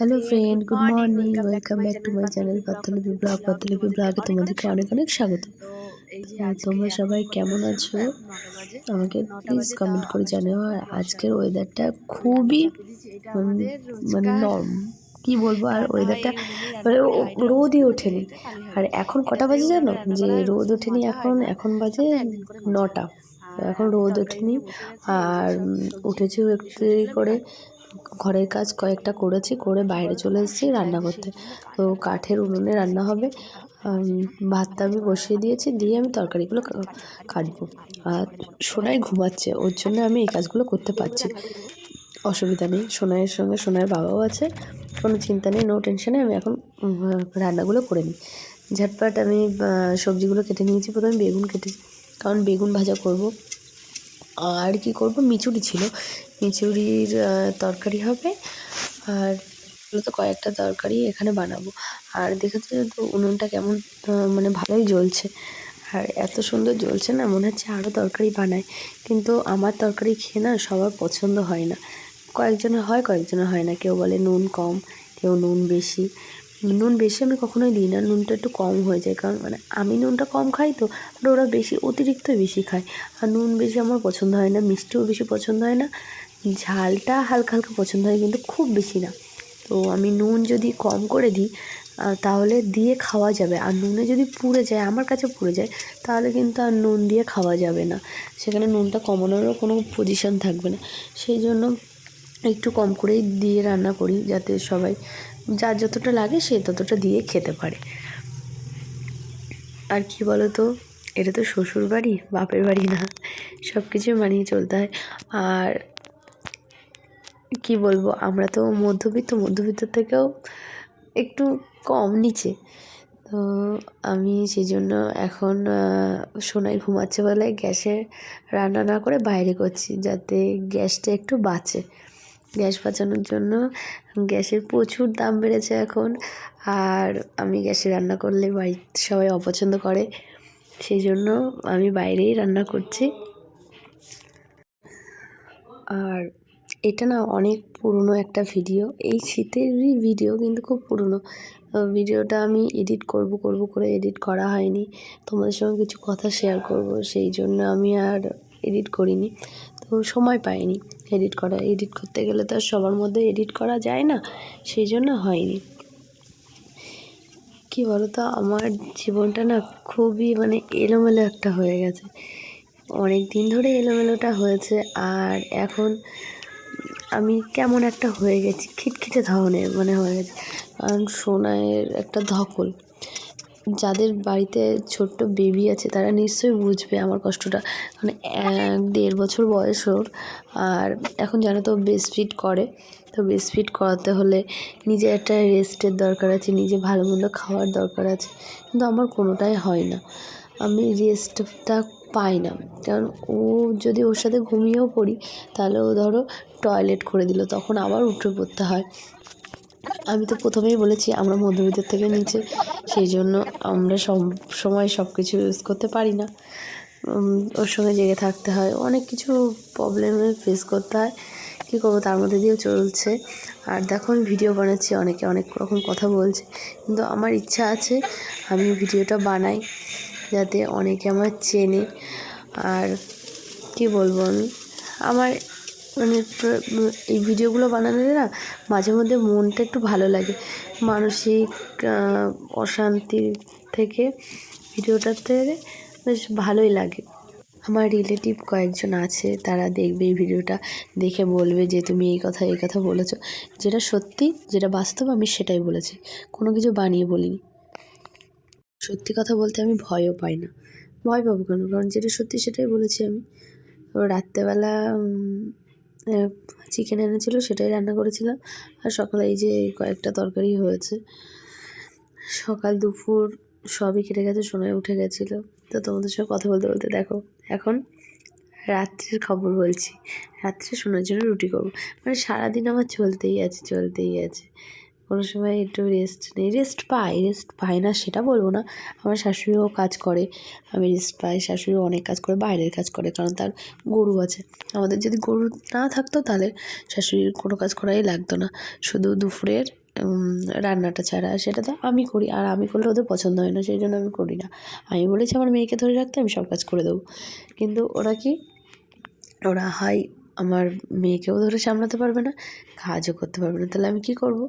Hello friend good morning welcome back to my channel Patlipi blog Patlipi ব্লগে তোমাদেরকে অনেক অনেক স্বাগত। তো তোমরা সবাই কেমন আছো? আমাকে প্লিজ কমেন্ট করে জানিও আর আজকের ওয়েদারটা খুবই মানে নরম কি বলব আর ওয়েদারটা মানে রোদই ওঠেনি। আর এখন কটা বাজে জানো? যে রোদ ওঠেনি এখন এখন বাজে নটা। এখন রোদ ওঠেনি। আর উঠেছি একটু করে ঘরের কাজ কয়েকটা করেছি, করে বাইরে চলে এসেছি রান্না করতে তো কাঠের উনুনে রান্না হবে। ভাতটা আমি বসিয়ে দিয়েছি, দিয়ে আমি তরকারিগুলো কাটবো। আর সোনাই ঘুমাচ্ছে, ওর জন্য আমি এই কাজগুলো করতে পারছি। অসুবিধা নেই, সোনাইয়ের সঙ্গে সোনাইয়ের বাবাও আছে, কোনো চিন্তা নেই নো টেনশানে আমি এখন রান্নাগুলো করে নিই। ঝটপট আমি সবজিগুলো কেটে নিয়েছি, প্রথমে বেগুন কেটেছি কারণ বেগুন ভাজা করব। আর কি করব? মিচুরি ছিল। মিচুরির তরকারি হবে। আর তো কয়েকটা তরকারি এখানে বানাবো। আর দেখেছ তো উনুনটা কেমন মানে ভালোই জ্বলছে। আর এত সুন্দর জ্বলছে না, মনে হচ্ছে আরও তরকারি বানায় কিন্তু আমার তরকারি খেয়ে না সবার পছন্দ হয় না। কয়েকজনের হয় কয়েকজনের হয় না। কেউ বলে নুন কম, কেউ নুন বেশি। নুন বেশি আমি কখনোই দিই না, নুনটা একটু কম হয়ে যায়। কারণ মানে আমি নুনটা কম খাই তো, আর ওরা বেশি, অতিরিক্ত বেশি খায়। আর নুন বেশি আমার পছন্দ হয় না, মিষ্টিও বেশি পছন্দ হয় না, ঝালটা হালকা হালকা পছন্দ হয় কিন্তু খুব বেশি না। তো আমি নুন যদি কম করে দিই তাহলে দিয়ে খাওয়া যাবে। আর নুনে যদি পুড়ে যায়, আমার কাছে পুড়ে যায়, তাহলে কিন্তু আর নুন দিয়ে খাওয়া যাবে না। সেখানে নুনটা কমানোরও কোনো পজিশন থাকবে না। সেই জন্য একটু কম করেই দিয়ে রান্না করি যাতে সবাই যার যতটা লাগে সে ততটা দিয়ে খেতে পারে। আর কি বলো তো এটা তো শ্বশুর বাড়ি, বাপের বাড়ি না। সব কিছু মানিয়ে চলতে হয়। আর কি বলব? আমরা তো মধ্যবিত্ত মধ্যবিত্ত থেকেও একটু কম নিচে। তো আমি সেই জন্য এখন সোনাই ঘুমাচ্ছে বলে গ্যাসে রান্না না করে বাইরে করছি যাতে গ্যাসটা একটু বাঁচে। গ্যাস বাঁচানোর জন্য। গ্যাসের প্রচুর দাম বেড়েছে এখন। আর আমি গ্যাসে রান্না করলে বাড়িতে সবাই অপছন্দ করে। সেই জন্য আমি বাইরেই রান্না করছি। আর এটা না অনেক পুরনো একটা ভিডিও। এই শীতেরই ভিডিও কিন্তু খুব পুরনো। ভিডিওটা আমি এডিট করব করব করে এডিট করা হয়নি। তোমাদের সঙ্গে কিছু কথা শেয়ার করব। সেই জন্য আমি আর এডিট করিনি। সময় পাইনি এডিট করা। এডিট করতে গেলে তো আর সবার মধ্যে এডিট করা যায় না, সেই জন্য হয়নি। কি বলতো? আমার জীবনটা না খুবই মানে এলোমেলো একটা হয়ে গেছে। অনেক দিন ধরে এলোমেলোটা হয়েছে আর এখন আমি কেমন একটা হয়ে গেছি, খিটখিটে ধরনের মানে হয়ে গেছে। কারণ সোনায়ের একটা ধকল। যাদের বাড়িতে ছোট্ট বেবি আছে, তারা নিশ্চয়ই বুঝবে আমার কষ্টটা। মানে এক দেড় বছর বয়স ওর, আর এখন জানো তো বেস্ট ফিট করে। তো বেস্ট ফিট করাতে হলে নিজে একটা রেস্টের দরকার আছে, নিজে ভালো মন্দ খাওয়ার দরকার আছে। কিন্তু আমার কোনোটাই হয় না। আমি রেস্টটা পাই না। কারণ ও যদি ওর সাথে ঘুমিয়েও পড়ি, তাহলে ও ধরো টয়লেট করে দিল, তখন আবার উঠে পড়তে হয়। আমি তো প্রথমেই বলেছি, আমরা মধ্যবিত্ত থেকে নিচে, সেই জন্য আমরা সব সময় সব কিছু ইউজ করতে পারি না। ওর সঙ্গে জেগে থাকতে হয়, অনেক কিছু প্রবলেমে ফেস করতে হয়, কী করব তার মধ্যে দিয়েও চলছে। আর দেখো আমি ভিডিও বানাচ্ছি, অনেকে অনেক রকম কথা বলছে, কিন্তু আমার ইচ্ছা আছে আমি ভিডিওটা বানাই, যাতে অনেকে আমার চেনে। আর কি বলব আমি? আমার মানে এই ভিডিওগুলো বানালে না মাঝে মধ্যে মনটা একটু ভালো লাগে। মানসিক অশান্তি থেকে ভিডিওটাতে বেশ ভালোই লাগে। আমার রিলেটিভ কয়েকজন আছে, তারা দেখবে এই ভিডিওটা, দেখে বলবে যে তুমি এই কথা এই কথা বলেছ। যেটা সত্যি, যেটা বাস্তব আমি সেটাই বলেছি। কোনো কিছু বানিয়ে বলিনি। সত্যি কথা বলতে আমি ভয়ও পাই না। ভয় পাবো কেন? কারণ যেটা সত্যি সেটাই বলেছি আমি। রাত্রেবেলা চিকেন এনেছিল, সেটাই রান্না করেছিলাম। আর সকালে এই যে কয়েকটা তরকারি হয়েছে। সকাল, দুপুর সবই কেটে গেছে সময় উঠে গেছিল। তো তোমাদের সঙ্গে কথা বলতে বলতে দেখো, এখন রাত্রির খবর বলছি। রাত্রে শোনার জন্য রুটি করব। মানে সারাদিন আমার চলতেই আছে চলতেই আছে। কোনো সময় একটু রেস্ট নেই। রেস্ট পাই রেস্ট পাই না, সেটা বলব না। আমার শাশুড়িও কাজ করে, আমি রেস্ট পাই, শাশুড়িও অনেক কাজ করে, বাইরের কাজ করে, কারণ তার গরু আছে। আমাদের যদি গরু না থাকতো, তাহলে শাশুড়ির কোনো কাজ করাই লাগতো না। শুধু দুপুরের রান্নাটা ছাড়া। সেটা তো আমি করি, আর আমি করলে ওদের পছন্দ হয় না, সেই জন্য আমি করি না। আমি বলেছি, আমার মেয়েকে ধরে রাখতে আমি সব কাজ করে দেবো। কিন্তু ওরা কি? ওরা হয় আমার মেয়েকেও ধরে সামলাতে পারবে না, কাজও করতে পারবে না। তাহলে আমি কী করব?